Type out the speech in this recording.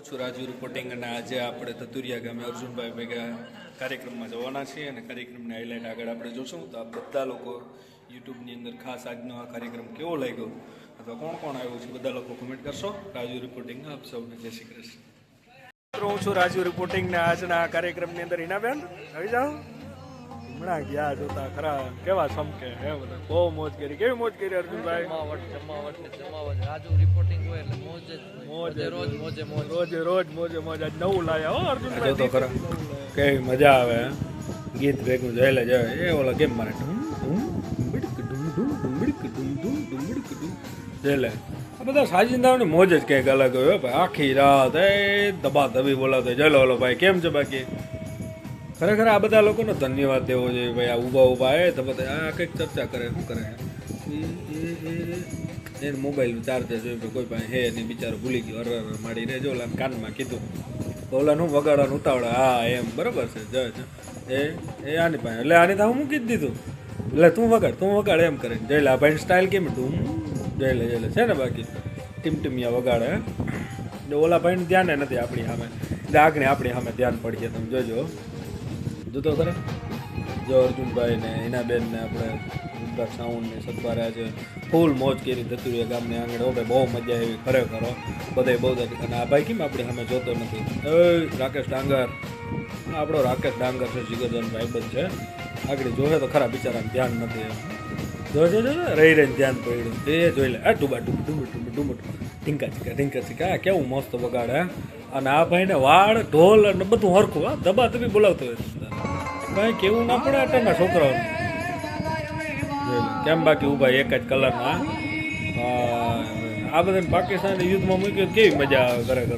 છું. રાજુ રિપોર્ટિંગ અને આજે આપણે તતુરિયા ગામે અર્જુનભાઈ ભેગા કાર્યક્રમમાં જવાના છીએ અને કાર્યક્રમની હાઇલાઇટ આગળ આપણે જોશું. તો આ બધા લોકો યુટ્યુબની અંદર ખાસ આજનો આ કાર્યક્રમ કેવો લાગ્યો? અથવા કોણ કોણ આવ્યું છે? બધા લોકો કમેન્ટ કરશો. રાજુ રિપોર્ટિંગ આપ સૌને જય શ્રી કૃષ્ણ. હું છું રાજુ રિપોર્ટિંગ ને આજના કાર્યક્રમની અંદર હિનાબેન. આવી જાઓ. હમણાં ગયા જોતા ખરા. કેવા સમકે હે બધા? બહુ મોજ કરી. કેવી મોજ કરી અર્જુનભાઈ? જમાવટ જમાવટ ને જમાવટ. રાજુ રિપોર્ટિંગ હોય એટલે મોજ જ મોજ રોજ મોજે મોજ. રોજ રોજ મોજે મોજ. આજ નવું લાયા હો અર્જુનભાઈ. તો ખરા. કેવી મજા આવે? ગીત ભેગું જોયેલા જાય એ ઓલા કેમ મારે? ઢૂમ ઢૂમ ડુંબડીક ડુમ ડુમ ડુંબડીક ડુમ ડુમ ડુંબડીક ડુમ. જઈલે આ બધા સાજિંદાઓની મોજ જ કંઈક અલગ હોય ભાઈ. આખી રાત એ દબા દબી બોલાવતો જયલો ઓલો ભાઈ. કેમ છે બાકી? ખરેખર આ બધા લોકોને ધન્યવાદ દેવો જોઈએ ભાઈ. આ ઊભા ઊભા એ તો બધા, આ કંઈક ચર્ચા કરે, શું કરે. એને મોબાઈલ ચાર્જર જોયું કોઈ પાસે હે નહીં, બિચારો ભૂલી ગયો અર માડી રે જો કાનમાં કીધું. ઓલાનું વગાડવાનું ઉતાવળા, હા, એમ, બરાબર છે જ. એ એ આની પાસે, એટલે આની તો હું મૂકી જ દીધું. એટલે તું વગાડ તું વગાડ એમ કરે જઈ લે ભાઈ સ્ટાઇલ કેમ તું જઈ લે જઈ લે, છે ને બાકી? ટીમટીમિયા વગાડે? એટલે ઓલા ભાઈને ધ્યાન નથી આપણી સામે. એટલે આગળ આપણી સામે ધ્યાન પડીએ તમે, જોજો. જોતો ખરે? જો અર્જુનભાઈ ને હિનાબેન ને આપણે રુદ્રાક્ષ સાઉન્ડ ને સદબારા છે ફૂલ મોજ કરી ધતુરિયા ગામની આંગણે. ઓકે, બહુ મજા આવી ખરેખર બધે બહુ અને આ ભાઈ કેમ આપણી સામે જોતો નથી? એ રાકેશ ડાંગર. આપણો રાકેશ ડાંગર છે જીગરજન ભાઈબંધ છે. આગળ જોશે તો ખરા બિચારાને ધ્યાન નથી એમ. જો જો જો રહી રહીને ધ્યાન પડ્યું એ જોઈ લે. આ ડૂબા, ડૂબ ડૂબ ડૂબ ડૂબ. ટીંકા ચીકા ટીંકા ચીકા કેવું મસ્ત વગાડે? અને આ ભાઈને વાળ, ઢોલ અને બધું હરખું. હા દબા દબી બોલાવતો હોય કાંઈ કેવું ના પડે અટરના છોકરાઓને. કેમ બાકી ઊભા એક જ કલરમાં આ બધાને પાકિસ્તાન યુદ્ધમાં મૂક્યો, કેવી મજા આવે ઘરે તો.